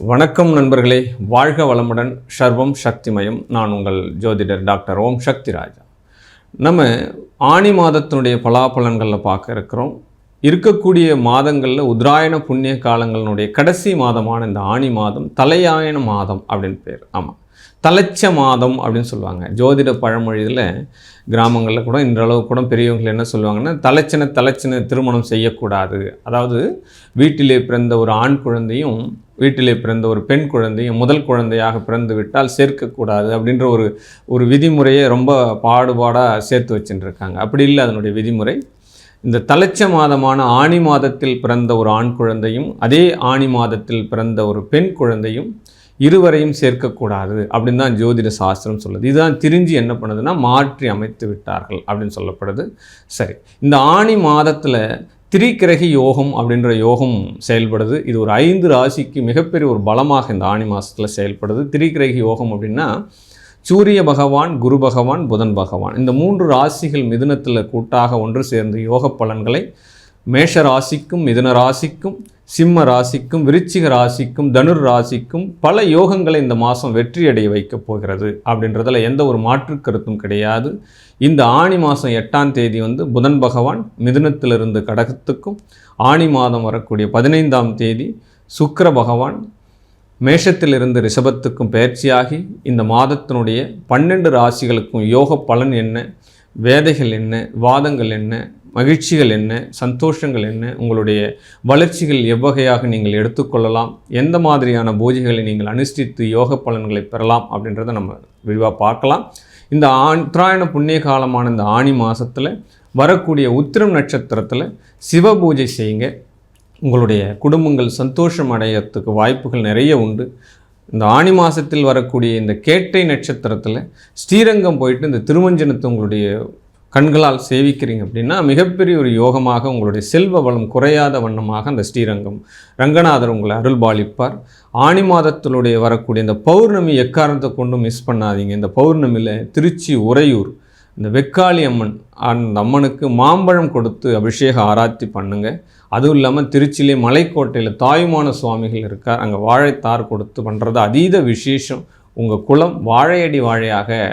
வணக்கம் நண்பர்களே. வாழ்க வளமுடன். சர்வம் சக்திமயம். நான் உங்கள் ஜோதிடர் டாக்டர் ஓம் சக்தி ராஜா. நம்ம ஆணி மாதத்தினுடைய பலாபலன்களில் பார்க்க இருக்கிறோம். இருக்கக்கூடிய மாதங்களில் உத்ராயண புண்ணிய காலங்களினுடைய கடைசி மாதமான இந்த ஆணி மாதம் தலையாயன மாதம் அப்படின்னு பேர். ஆமாம் தலைச்ச மாதம் அப்படின்னு சொல்லுவாங்க. ஜோதிட பழமொழியில் கிராமங்களில் கூட இன்றளவு கூட பெரியவங்க என்ன சொல்லுவாங்கன்னா தலைச்சின தலைச்சன திருமணம் செய்யக்கூடாது. அதாவது வீட்டிலே பிறந்த ஒரு ஆண் குழந்தையும் வீட்டிலே பிறந்த ஒரு பெண் குழந்தையும் முதல் குழந்தையாக பிறந்து விட்டால் சேர்க்கக்கூடாது அப்படின்ற ஒரு ஒரு விதிமுறையை ரொம்ப பாடுபாடாக சேர்த்து வச்சுட்டு அப்படி இல்லை அதனுடைய விதிமுறை இந்த தலைச்ச மாதமான ஆணி மாதத்தில் பிறந்த ஒரு ஆண் குழந்தையும் அதே ஆணி மாதத்தில் பிறந்த ஒரு பெண் குழந்தையும் இருவரையும் சேர்க்கக்கூடாது அப்படின்னு தான் ஜோதிட சாஸ்திரம் சொல்லுது. இதுதான் திரிஞ்சு என்ன பண்ணுதுன்னா மாற்றி அமைத்து விட்டார்கள் அப்படின்னு சொல்லப்படுது. சரி இந்த ஆணி மாதத்தில் திரிக்கிரகி யோகம் அப்படின்ற யோகம் செயல்படுது. இது ஒரு ஐந்து ராசிக்கு மிகப்பெரிய ஒரு பலமாக இந்த ஆணி மாதத்தில் செயல்படுது. திரிக்கிரகி யோகம் அப்படின்னா சூரிய பகவான் குரு பகவான் புதன் பகவான். இந்த மூன்று ராசிகள் மிதுனத்தில் கூட்டாக ஒன்று சேர்ந்து யோக பலன்களை மேஷ ராசிக்கும் மிதுன ராசிக்கும் சிம்ம ராசிக்கும் விருச்சிக ராசிக்கும் தனுர் ராசிக்கும் பல யோகங்களை இந்த மாதம் வெற்றியடைய வைக்கப் போகிறது. அப்படின்றதில் எந்த ஒரு மாற்று கருத்தும் கிடையாது. இந்த ஆணி மாதம் எட்டாம் தேதி வந்து புதன் பகவான் மிதுனத்திலிருந்து கடகத்துக்கும் ஆணி மாதம் வரக்கூடிய பதினைந்தாம் தேதி சுக்கர பகவான் மேஷத்திலிருந்து ரிஷபத்துக்கும் பயிற்சியாகி இந்த மாதத்தினுடைய பன்னெண்டு ராசிகளுக்கும் யோக பலன் என்ன வேதைகள் என்ன வாதங்கள் என்ன மகிழ்ச்சிகள் என்ன? சந்தோஷங்கள் என்ன? உங்களுடைய வளர்ச்சிகள் எவ்வகையாக நீங்கள் எடுத்துக்கொள்ளலாம்? எந்த மாதிரியான பூஜைகளை நீங்கள் அனுஷ்டித்து யோக பலன்களை பெறலாம்? அப்படின்றத நம்ம விரிவாக பார்க்கலாம். இந்த ஆண் உத்தராயண புண்ணிய காலமான இந்த ஆணி மாதத்தில் வரக்கூடிய உத்திரம் நட்சத்திரத்தில் சிவ பூஜை செய்யுங்க. உங்களுடைய குடும்பங்கள் சந்தோஷம் அடையறதுக்கு வாய்ப்புகள் நிறைய உண்டு. இந்த ஆணி மாதத்தில் வரக்கூடிய இந்த கேட்டை நட்சத்திரத்தில் ஸ்ரீரங்கம் போயிட்டு இந்த திருமஞ்சனத்தை உங்களுடைய கண்களால் சேவிக்கிறீங்க அப்படின்னா மிகப்பெரிய ஒரு யோகமாக உங்களுடைய செல்வ வளம் குறையாத வண்ணமாக அந்த ஸ்ரீரங்கம் ரங்கநாதர் உங்களை அருள்பாலிப்பார். ஆணி மாதத்தினுடைய வரக்கூடிய இந்த பௌர்ணமி எக்காரணத்தை கொண்டும் மிஸ் பண்ணாதீங்க. இந்த பௌர்ணமியில் திருச்சி உறையூர் இந்த வெக்காளி அம்மன் அந்த அம்மனுக்கு மாம்பழம் கொடுத்து அபிஷேக ஆராத்தி பண்ணுங்கள் அதுவும் இல்லாமல் திருச்சியிலே மலைக்கோட்டையில் தாயுமான சுவாமிகள் இருக்கார். அங்கே வாழைத்தார் கொடுத்து பண்ணுறது அதீத விசேஷம். உங்கள் குலம் வாழையடி வாழையாக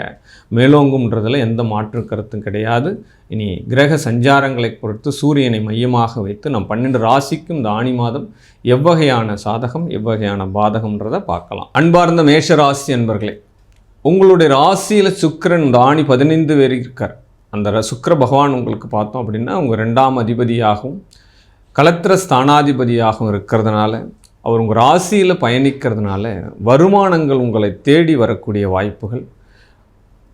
மேலோங்கும்ன்றதில் எந்த மாற்று கருத்தும் கிடையாது. இனி கிரக சஞ்சாரங்களை பொறுத்து சூரியனை மையமாக வைத்து நம் பன்னெண்டு ராசிக்கும் இந்த ஆணி மாதம் எவ்வகையான சாதகம் எவ்வகையான பாதகம்ன்றதை பார்க்கலாம். அன்பார்ந்த மேஷ ராசி என்பர்களே உங்களுடைய ராசியில் சுக்கிரன் இந்த ஆணி பதினைந்து பேர் இருக்கார். அந்த ர- பகவான் உங்களுக்கு பார்த்தோம் அப்படின்னா உங்கள் ரெண்டாம் அதிபதியாகவும் கலத்திர ஸ்தானாதிபதியாகவும் இருக்கிறதுனால அவர் உங்கள் ராசியில் பயணிக்கிறதுனால வருமானங்கள் உங்களை தேடி வரக்கூடிய வாய்ப்புகள்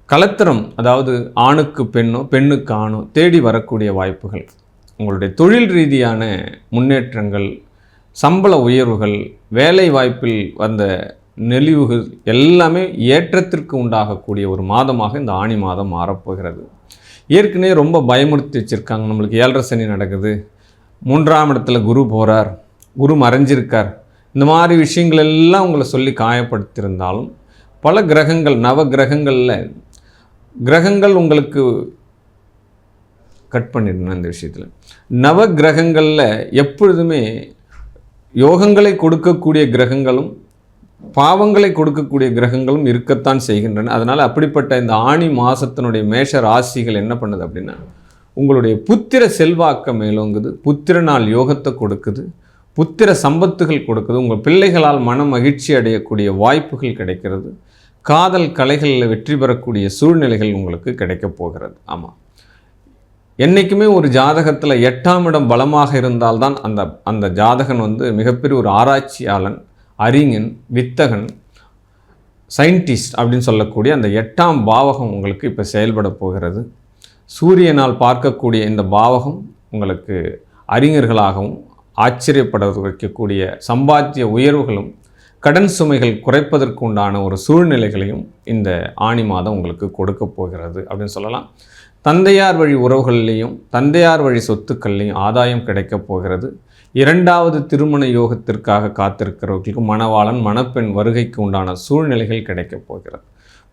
கலத்திரம் அதாவது ஆணுக்கு பெண்ணோ பெண்ணுக்கு ஆணோ தேடி வரக்கூடிய வாய்ப்புகள் உங்களுடைய தொழில் ரீதியான முன்னேற்றங்கள் சம்பள உயர்வுகள் வேலை வாய்ப்பில் வந்த நெளிவுகள் எல்லாமே ஏற்றத்திற்கு உண்டாகக்கூடிய ஒரு மாதமாக இந்த ஆணி மாதம் மாறப்போகிறது. ஏற்கனவே ரொம்ப பயமுறுத்தி வச்சுருக்காங்க. நம்மளுக்கு ஏழரை சனி நடக்குது. மூன்றாம் இடத்துல குரு போகிறார் குரு மறைஞ்சிருக்கார். இந்த மாதிரி விஷயங்கள் எல்லாம் உங்களை சொல்லி காயப்படுத்தியிருந்தாலும் பல கிரகங்கள் நவ கிரகங்களில் கிரகங்கள் உங்களுக்கு கட் பண்ணிடணும் இந்த விஷயத்தில். நவ கிரகங்களில் எப்பொழுதுமே யோகங்களை கொடுக்கக்கூடிய கிரகங்களும் பாவங்களை கொடுக்கக்கூடிய கிரகங்களும் இருக்கத்தான் செய்கின்றன. அதனால் அப்படிப்பட்ட இந்த ஆணி மாதத்தினுடைய மேஷ ராசிகள் என்ன பண்ணுது அப்படின்னா உங்களுடைய புத்திர செல்வாக்க மேலோங்குது புத்திர நாள் யோகத்தை கொடுக்குது புத்திர சம்பத்துகள் கொடுக்குது. உங்கள் பிள்ளைகளால் மன மகிழ்ச்சி அடையக்கூடிய வாய்ப்புகள் கிடைக்கிறது. காதல் கலைகளில் வெற்றி பெறக்கூடிய சூழ்நிலைகள் உங்களுக்கு கிடைக்கப் போகிறது. ஆமாம் என்றைக்குமே ஒரு ஜாதகத்தில் எட்டாம் இடம் பலமாக இருந்தால்தான் அந்த அந்த ஜாதகன் வந்து மிகப்பெரிய ஒரு ஆராய்ச்சியாளன் அறிஞன் வித்தகன் சயின்டிஸ்ட் அப்படின்னு சொல்லக்கூடிய அந்த எட்டாம் பாவகம் உங்களுக்கு இப்போ செயல்பட போகிறது. சூரியனால் பார்க்கக்கூடிய இந்த பாவகம் உங்களுக்கு அறிஞர்களாகவும் ஆச்சரியப்பட வைக்கக்கூடிய சம்பாத்திய உயர்வுகளும் கடன் சுமைகள் குறைப்பதற்கு உண்டான ஒரு சூழ்நிலைகளையும் இந்த ஆணி மாதம் உங்களுக்கு கொடுக்க போகிறது அப்படின்னு சொல்லலாம். தந்தையார் வழி உறவுகள்லேயும் தந்தையார் வழி சொத்துக்கள்லையும் ஆதாயம் கிடைக்கப் போகிறது. இரண்டாவது திருமண யோகத்திற்காக காத்திருக்கிறவர்களுக்கு மணவாளன் மணப்பெண் வருகைக்கு உண்டான சூழ்நிலைகள் கிடைக்கப் போகிறது.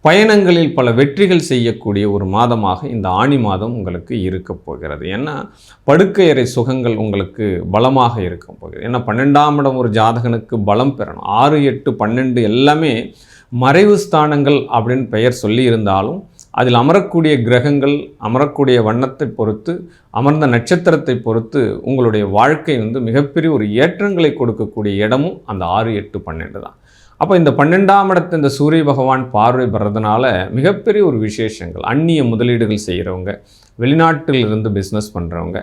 பயணங்களில் பல வெற்றிகள் செய்யக்கூடிய ஒரு மாதமாக இந்த ஆணி மாதம் உங்களுக்கு இருக்க போகிறது. ஏன்னா படுக்கையறை சுகங்கள் உங்களுக்கு பலமாக இருக்க போகிறது. ஏன்னா பன்னெண்டாம் இடம் ஒரு ஜாதகனுக்கு பலம் பெறணும். ஆறு எட்டு பன்னெண்டு எல்லாமே மறைவு ஸ்தானங்கள் அப்படின்னு பெயர் சொல்லி இருந்தாலும் அதில் அமரக்கூடிய கிரகங்கள் அமரக்கூடிய வண்ணத்தை பொறுத்து அமர்ந்த நட்சத்திரத்தை பொறுத்து உங்களுடைய வாழ்க்கை வந்து மிகப்பெரிய ஒரு ஏற்றங்களை கொடுக்கக்கூடிய இடமும் அந்த ஆறு எட்டு பன்னெண்டு தான். அப்போ இந்த பன்னெண்டாம் இடத்து இந்த சூரிய பகவான் பார்வை பெறதுனால மிகப்பெரிய ஒரு விசேஷங்கள். அந்நிய முதலீடுகள் செய்கிறவங்க வெளிநாட்டில் இருந்து பிஸ்னஸ் பண்ணுறவங்க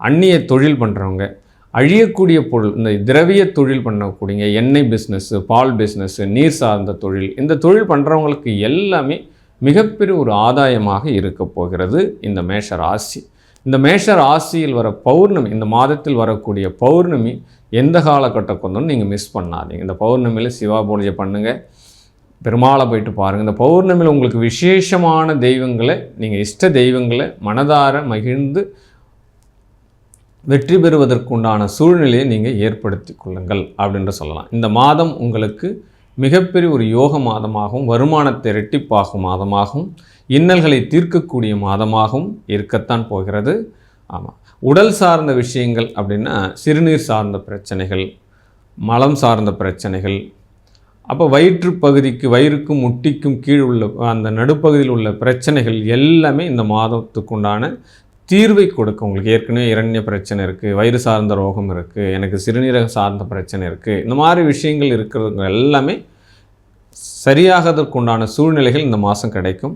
அந்நிய தொழில் பண்ணுறவங்க அழியக்கூடிய பொருள் இந்த திரவிய தொழில் பண்ணக்கூடிய எண்ணெய் பிஸ்னஸ்ஸு பால் பிஸ்னஸ்ஸு நீர் சார்ந்த தொழில் இந்த தொழில் பண்ணுறவங்களுக்கு எல்லாமே மிகப்பெரிய ஒரு ஆதாயமாக இருக்க போகிறது இந்த மேஷ ராசி. இந்த மேஷ ராசியில் வர பௌர்ணமி இந்த மாதத்தில் வரக்கூடிய பௌர்ணமி எந்த காலகட்டம் கொண்டும் நீங்கள் மிஸ் பண்ணாதீங்க. இந்த பௌர்ணமியில் சிவா பூஜை பண்ணுங்கள் பெருமாளை போயிட்டு பாருங்கள் இந்த பௌர்ணமியில் உங்களுக்கு விசேஷமான தெய்வங்களை நீங்கள் இஷ்ட தெய்வங்களை மனதார மகிழ்ந்து வெற்றி பெறுவதற்குண்டான சூழ்நிலையை நீங்கள் ஏற்படுத்தி கொள்ளுங்கள் அப்படின்ற சொல்லலாம். இந்த மாதம் உங்களுக்கு மிகப்பெரிய ஒரு யோக மாதமாகவும் வருமானத்தை இரட்டிப்பாகும் மாதமாகவும் இன்னல்களை தீர்க்கக்கூடிய மாதமாகவும் இருக்கத்தான் போகிறது. ஆமாம் உடல் சார்ந்த விஷயங்கள் அப்படின்னா சிறுநீர் சார்ந்த பிரச்சனைகள் மலம் சார்ந்த பிரச்சனைகள். அப்போ வயிற்று பகுதிக்கு வயிறுக்கும் முட்டிக்கும் கீழ் உள்ள அந்த நடுப்பகுதியில் உள்ள பிரச்சனைகள் எல்லாமே இந்த மாதத்துக்குண்டான தீர்வை கொடுக்க உங்களுக்கு ஏற்கனவே இரண்ய பிரச்சனை இருக்குது வயிறு சார்ந்த ரோகம் இருக்குது எனக்கு சிறுநீரக சார்ந்த பிரச்சனை இருக்குது இந்த மாதிரி விஷயங்கள் இருக்கிறவங்க எல்லாமே சரியாகதற்குண்டான சூழ்நிலைகள் இந்த மாதம் கிடைக்கும்.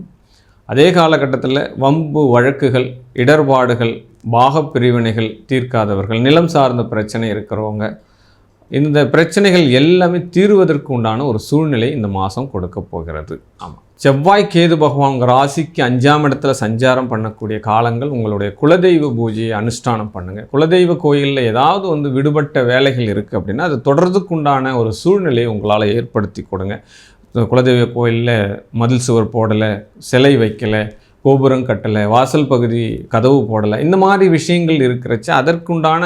அதே காலகட்டத்தில் வம்பு வழக்குகள் இடர்பாடுகள் பாக பிரிவினைகள் தீர்க்காதவர்கள் நிலம் சார்ந்த பிரச்சனை இருக்கிறவங்க இந்த பிரச்சனைகள் எல்லாமே தீர்வதற்கு உண்டான ஒரு சூழ்நிலை இந்த மாதம் கொடுக்க போகிறது. ஆமாம் செவ்வாய் கேது பகவான் உங்கள் ராசிக்கு அஞ்சாம் இடத்துல சஞ்சாரம் பண்ணக்கூடிய காலங்கள் உங்களுடைய குலதெய்வ பூஜையை அனுஷ்டானம் பண்ணுங்கள் குலதெய்வ கோயிலில் ஏதாவது வந்து விடுபட்ட வேலைகள் இருக்குது அப்படின்னா அது தொடர்றதுக்குண்டான ஒரு சூழ்நிலையை உங்களால் ஏற்படுத்தி கொடுங்க. குலதெய்வ கோயிலில் மதில் சுவர் போடலை சிலை வைக்கலை கோபுரம் கட்டலை வாசல் பகுதி கதவு போடலை. இந்த மாதிரி விஷயங்கள் இருக்கிறச்ச அதற்குண்டான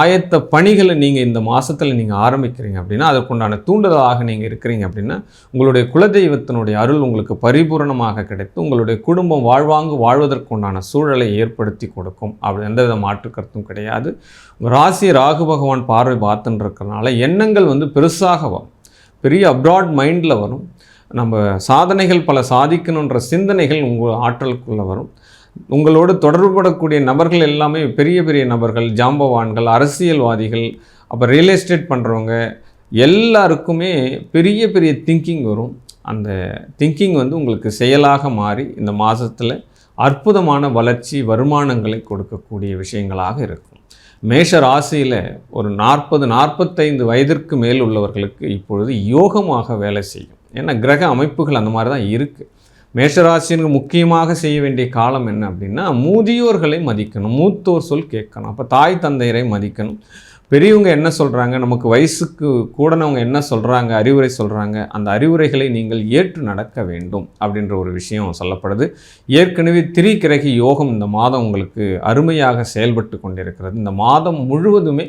ஆயத்த பணிகளை நீங்கள் இந்த மாதத்தில் நீங்கள் ஆரம்பிக்கிறீங்க அப்படின்னா அதற்குண்டான தூண்டுதலாக நீங்கள் இருக்கிறீங்க அப்படின்னா உங்களுடைய குலதெய்வத்தினுடைய அருள் உங்களுக்கு பரிபூரணமாக கிடைத்து உங்களுடைய குடும்பம் வாழ்வாங்கு வாழ்வதற்குண்டான சூழலை ஏற்படுத்தி கொடுக்கும். அப்படி எந்தவித மாற்று கருத்தும் கிடையாது. ராசி ராகு பகவான் பார்வை பார்த்துன்னு இருக்கிறனால எண்ணங்கள் வந்து பெருசாக வரும். பெரிய அப்ராட் மைண்டில் வரும். நம்ம சாதனைகள் பல சாதிக்கணுன்ற சிந்தனைகள் உங்கள் ஆற்றலுக்குள்ளே வரும். உங்களோடு தொடர்புபடக்கூடிய நபர்கள் எல்லாமே பெரிய பெரிய நபர்கள் ஜாம்பவான்கள் அரசியல்வாதிகள் அப்போ ரியல் எஸ்டேட் பண்ணுறவங்க எல்லாருக்குமே பெரிய பெரிய திங்கிங் வரும். அந்த திங்கிங் வந்து உங்களுக்கு செயலாக மாறி இந்த மாதத்தில் அற்புதமான வளர்ச்சி வருமானங்களை கொடுக்கக்கூடிய விஷயங்களாக இருக்கும். மேஷ ராசியில் ஒரு நாற்பது நாற்பத்தைந்து வயதிற்கு மேல் உள்ளவர்களுக்கு இப்பொழுது யோகமாக வேலை செய்யும். ஏன்னா கிரக அமைப்புகள் அந்த மாதிரி தான் இருக்குது மேஷராசினுக்கு முக்கியமாக செய்ய வேண்டிய காலம் என்ன அப்படின்னா முதியோர்களை மதிக்கணும். மூத்தோர் சொல் கேட்கணும். அப்போ தாய் தந்தையரை மதிக்கணும். பெரியவங்க என்ன சொல்கிறாங்க நமக்கு வயசுக்கு கூடனவங்க என்ன சொல்கிறாங்க அறிவுரை சொல்கிறாங்க அந்த அறிவுரைகளை நீங்கள் ஏற்று நடக்க வேண்டும் அப்படின்ற ஒரு விஷயம் சொல்லப்படுது. ஏற்கனவே திரிக்கிரகி யோகம் இந்த மாதம் உங்களுக்கு அருமையாக செயல்பட்டு கொண்டிருக்கிறது. இந்த மாதம் முழுவதுமே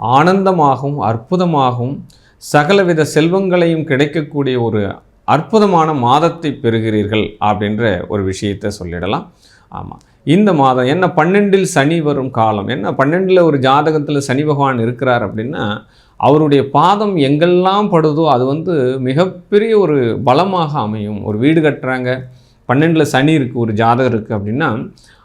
ஆனந்தமாகவும் அற்புதமாகவும் சகலவித செல்வங்களையும் கிடைக்கக்கூடிய ஒரு அற்புதமான மாதத்தை பெறுகிறீர்கள் அப்படின்ற ஒரு விஷயத்தை சொல்லிடலாம். ஆமாம் இந்த மாதம் என்ன பன்னெண்டில் சனி வரும் காலம் என்ன பன்னெண்டில் ஒரு ஜாதகத்தில் சனி பகவான் இருக்கிறார் அப்படின்னா அவருடைய பாதம் எங்கெல்லாம் படுதோ அது வந்து மிகப்பெரிய ஒரு பலமாக அமையும். ஒரு வீடு கட்டுறாங்க பன்னெண்டில் சனி இருக்குது ஒரு ஜாதகம் இருக்குது அப்படின்னா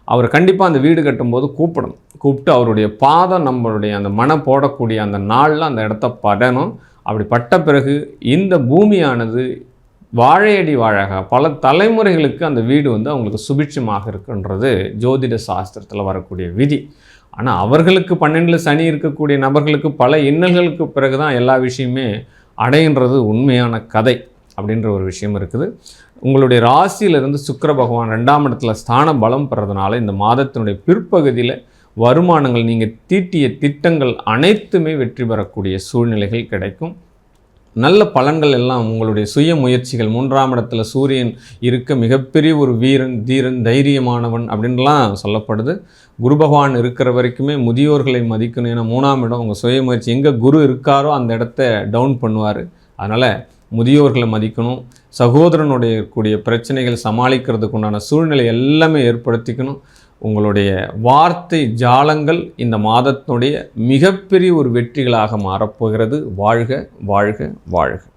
அவர் கண்டிப்பாக அந்த வீடு கட்டும்போது கூப்பிடணும். கூப்பிட்டு அவருடைய பாதம் நம்மளுடைய அந்த மன போடக்கூடிய அந்த நாளில் அந்த இடத்த படணும். அப்படி பட்ட பிறகு இந்த பூமியானது வாழையடி வாழாக பல தலைமுறைகளுக்கு அந்த வீடு வந்து அவங்களுக்கு சுபிட்சமாக இருக்குன்றது ஜோதிட சாஸ்திரத்தில் வரக்கூடிய விதி. ஆனால் அவர்களுக்கு பன்னெண்டில் சனி இருக்கக்கூடிய நபர்களுக்கு பல இன்னல்களுக்கு பிறகு தான் எல்லா விஷயமே அடைகின்றது உண்மையான கதை அப்படின்ற ஒரு விஷயம் இருக்குது. உங்களுடைய ராசியிலிருந்து சுக்கர பகவான் ரெண்டாம் இடத்துல ஸ்தான பலம் பெறதுனால இந்த மாதத்தினுடைய பிற்பகுதியில் வருமானங்கள் நீங்கள் தீட்டிய திட்டங்கள் அனைத்துமே வெற்றி பெறக்கூடிய சூழ்நிலைகள் கிடைக்கும். நல்ல பலன்கள் எல்லாம் உங்களுடைய சுய முயற்சிகள் மூன்றாம் இடத்துல சூரியன் இருக்க மிகப்பெரிய ஒரு வீரன் தீரன் தைரியமானவன் அப்படின்லாம் சொல்லப்படுது. குரு பகவான் இருக்கிற வரைக்குமே முதியோர்களை மதிக்கணும். ஏன்னா மூணாம் இடம் உங்கள் சுய முயற்சி எங்கே குரு இருக்காரோ அந்த இடத்த டவுன் பண்ணுவார். அதனால் முதியோர்களை மதிக்கணும். சகோதரனுடைய கூடிய பிரச்சனைகள் சமாளிக்கிறதுக்கு உண்டான சூழ்நிலை எல்லாமே ஏற்படுத்திக்கணும். உங்களுடைய வார்த்தை ஜாலங்கள் இந்த மாதத்தினுடைய மிகப்பெரிய ஒரு வெற்றிகளாக மாறப்போகிறது. வாழ்க வாழ்க வாழ்க.